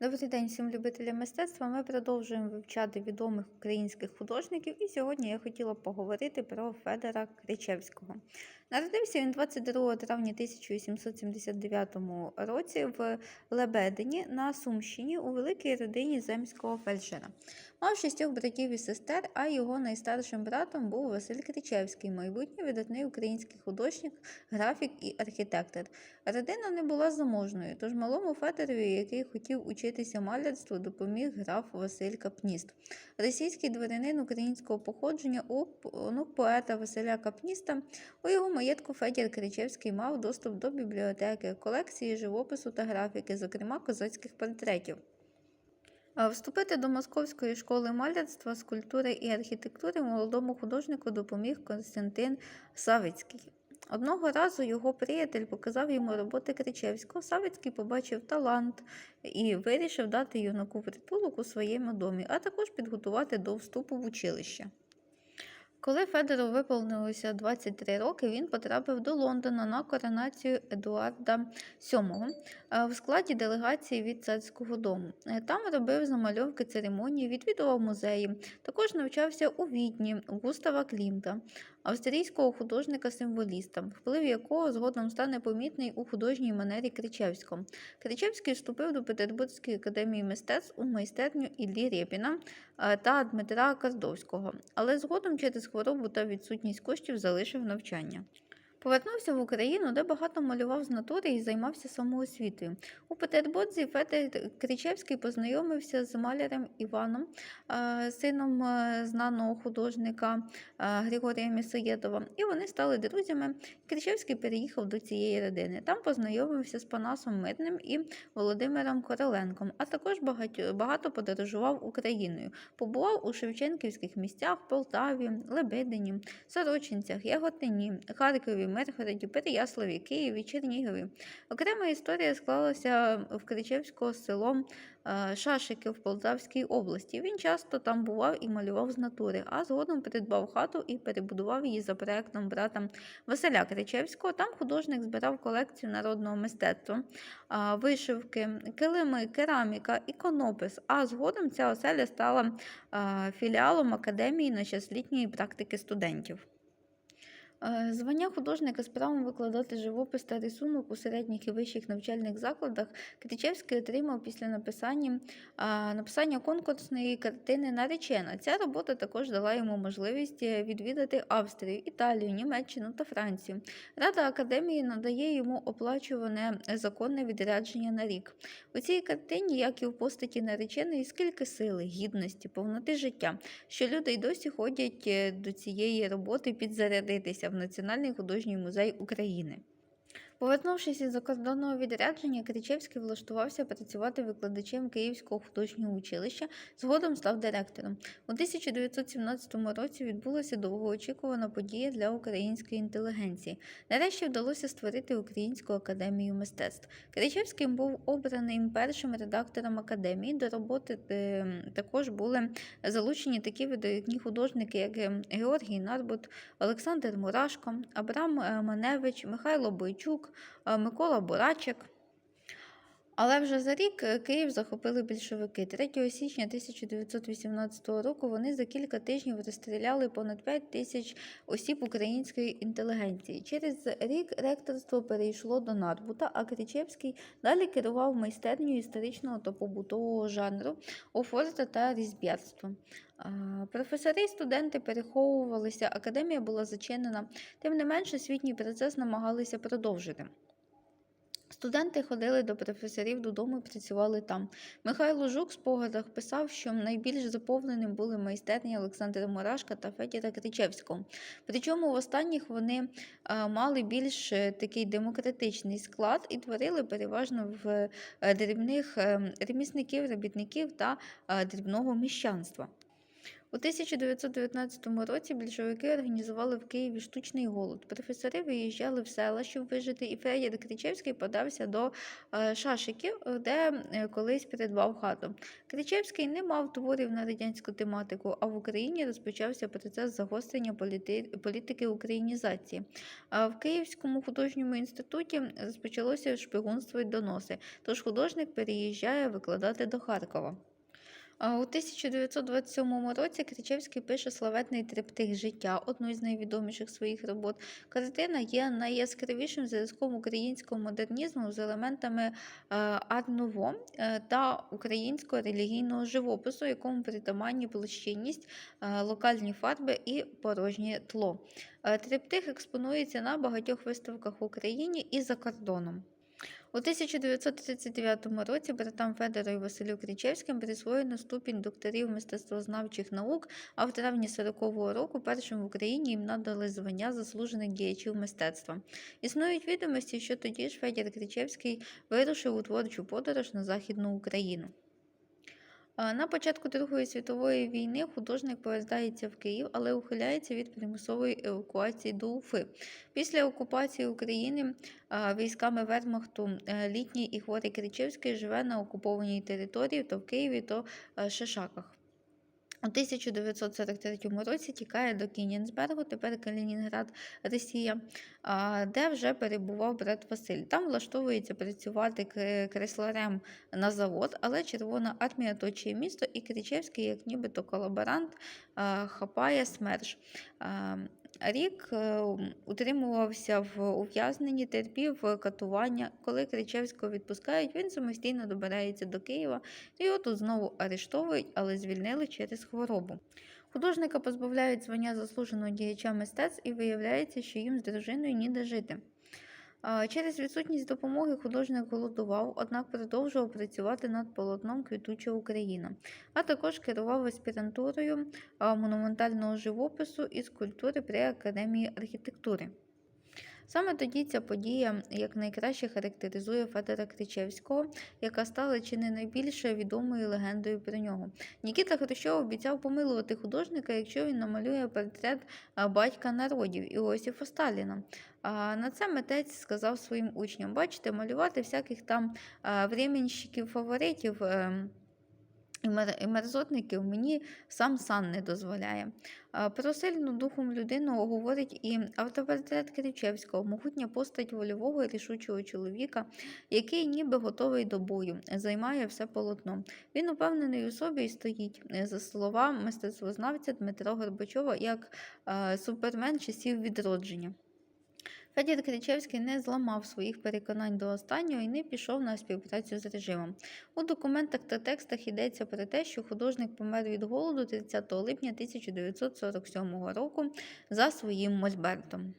Добрий день всім любителям мистецтва. Ми продовжуємо вивчати відомих українських художників, і сьогодні я хотіла поговорити про Федора Кричевського. Народився він 22 травня 1879 році в Лебедині на Сумщині у великій родині земського фельдшера. Мав шістьох братів і сестер, а його найстаршим братом був Василь Кричевський, майбутній видатний український художник, графік і архітектор. Родина не була заможною, тож малому Федорові, який хотів учитися малярству, допоміг граф Василь Капніст. Російський дворянин українського походження, онук поета Василя Капніста, у його маєтку Федір Кричевський мав доступ до бібліотеки, колекції живопису та графіки, зокрема козацьких портретів. Вступити до Московської школи малярства, скульптури і архітектури молодому художнику допоміг Константин Савицький. Одного разу його приятель показав йому роботи Кричевського. Савицький побачив талант і вирішив дати юнаку притулок у своєму домі, а також підготувати до вступу в училище. Коли Федору виповнилося 23 роки, він потрапив до Лондона на коронацію Едуарда VII е, в складі делегації від царського дому. Е, Там робив замальовки церемонії, відвідував музеї. Також навчався у Відні Густава Клімта, австрійського художника-символіста, вплив якого згодом стане помітний у художній манері Кричевського. Кричевський вступив до Петербурзької академії мистецтв у майстерню Іллі Рєпіна е, та Дмитра Каздовського, але згодом через хворобу та відсутність коштів залишив навчання. Повернувся в Україну, де багато малював з натури і займався самоосвітою. У Петербурзі Федір Кричевський познайомився з малярем Іваном, е, сином е, знаного художника е, Григорія Місоєдова, і вони стали друзями. Кричевський переїхав до цієї родини. Там познайомився з Панасом Мирним і Володимиром Короленком, а також багато подорожував Україною. Побував у Шевченківських місцях, Полтаві, Лебедині, Сорочинцях, Яготині, Харкові, Миргороді, Переяславі, Києві, Чернігові. Окрема історія склалася в Кричевського з селом е, Шашики в Полтавській області. Він часто там бував і малював з натури, а згодом придбав хату і перебудував її за проектом брата Василя Кричевського. Там художник збирав колекцію народного мистецтва, вишивки, килими, кераміка, іконопис. А згодом ця оселя стала філіалом академії на час літньої практики студентів. Е, Звання художника з правом викладати живопис та рисунок у середніх і вищих навчальних закладах Кричевський отримав після написання, написання конкурсної картини Наречена. Ця робота також дала йому можливість е, відвідати Австрію, Італію, Німеччину та Францію. Рада академії надає йому оплачуване законне відрядження на рік. У цій картині, як і в постаті нареченої, скільки сили, гідності, повноти життя, що люди й досі ходять е, до цієї роботи підзарядитися в Національний художній музей України. Повернувшись із закордонного відрядження, Кричевський влаштувався працювати викладачем Київського художнього училища, згодом став директором. У 1917 році відбулася довгоочікувана подія для української інтелігенції. Нарешті вдалося створити Українську академію мистецтв. Кричевський був обраним першим редактором академії. До роботи е, також були залучені такі видатні художники, як е, Георгій Нарбут, Олександр Мурашко, Абрам е, Маневич, Михайло Бойчук, Микола Бурачек. Але вже за рік е, Київ захопили більшовики. 3 січня 1918 року вони за кілька тижнів розстріляли понад 5 тисяч осіб української інтелігенції. Через рік ректорство перейшло до Нарбута, а Кричевський далі керував майстернею історичного та побутового жанру, офорта та різьбярства. А, Професори і студенти переховувалися, академія була зачинена. Тим не менше, освітній процес намагалися продовжити. Студенти ходили до професорів додому і працювали там. Михайло Жук в спогадах писав, що найбільш заповненим були майстерні Олександра Мурашка та Федіра Кричевського. Причому в останніх вони е, мали більш е, такий демократичний склад і творили переважно в е, дрібних е, ремісників, робітників та дрібного міщанства. У 1919 році більшовики організували в Києві штучний голод. Професори виїжджали в села, щоб вижити, і Федір Кричевський подався до е, Шашиків, е, де е, колись придбав хату. Кричевський не мав творів на радянську тематику, а в Україні розпочався процес загострення політи- політики українізації. В Київському художньому інституті розпочалося шпигунство й доноси, тож художник переїжджає викладати до Харкова. У 1927 році Кричевський пише славетний триптих життя, одну із найвідоміших своїх робот. Картина є найяскравішим зразком українського модернізму з елементами е, арт-нуво е, та українського релігійного живопису, якому притаманні площинність, е, локальні фарби і порожнє тло. Триптих експонується на багатьох виставках в Україні і за кордоном. У 1939 році братам Федора і Василю Кричевським присвоєно ступінь докторів мистецтвознавчих наук, а в травні 40-го року першим в Україні їм надали звання заслужених діячів мистецтва. Існують відомості, що тоді ж Федір Кричевський вирушив у творчу подорож на Західну Україну. А На початку Другої світової війни художник повертається в Київ, але ухиляється від примусової евакуації до Уфи. Після окупації України військами Вермахту е, літній і хворий Кричевський живе на окупованій території то в Києві, то в Шишаках. У 1943 році тікає до Кінінсбергу, тепер Калінінград, Росія, де вже перебував брат Василь. Там влаштовується працювати кресларем на завод, але Червона армія оточує місто, і Кричевський, як нібито колаборант, хапає СМЕРШ. Рік е, утримувався в ув'язненні, терпів катування. Коли Кричевського відпускають, він самостійно добирається до Києва. Його тут знову арештовують, але звільнили через хворобу. Художника позбавляють звання заслуженого діяча мистецтв і виявляється, що їм з дружиною ніде жити. Через відсутність допомоги художник голодував, однак продовжував працювати над полотном Квітуча Україна, а також керував аспірантурою монументального живопису і скульптури при Академії архітектури. Саме тоді ця подія якнайкраще характеризує Федора Кричевського, яка стала чи не найбільше відомою легендою про нього. Нікіта Хрущов обіцяв помилувати художника, якщо він намалює портрет батька народів Іосифа Сталіна. А на це митець сказав своїм учням: бачите, малювати всяких там а, временщиків фаворитів. ем, і мер- і мерзотників мені сам сан не дозволяє. Про сильну духом людину говорить і автопортрет Кричевського, могутня постать вольового і рішучого чоловіка, який ніби готовий до бою, займає все полотно. Він упевнений у собі і стоїть, за слова мистецтвознавця Дмитра Горбачова, як е, супермен часів відродження. Федір Кричевський не зламав своїх переконань до останнього і не пішов на співпрацю з режимом. У документах та текстах йдеться про те, що художник помер від голоду 30 липня 1947 року за своїм мольбертом.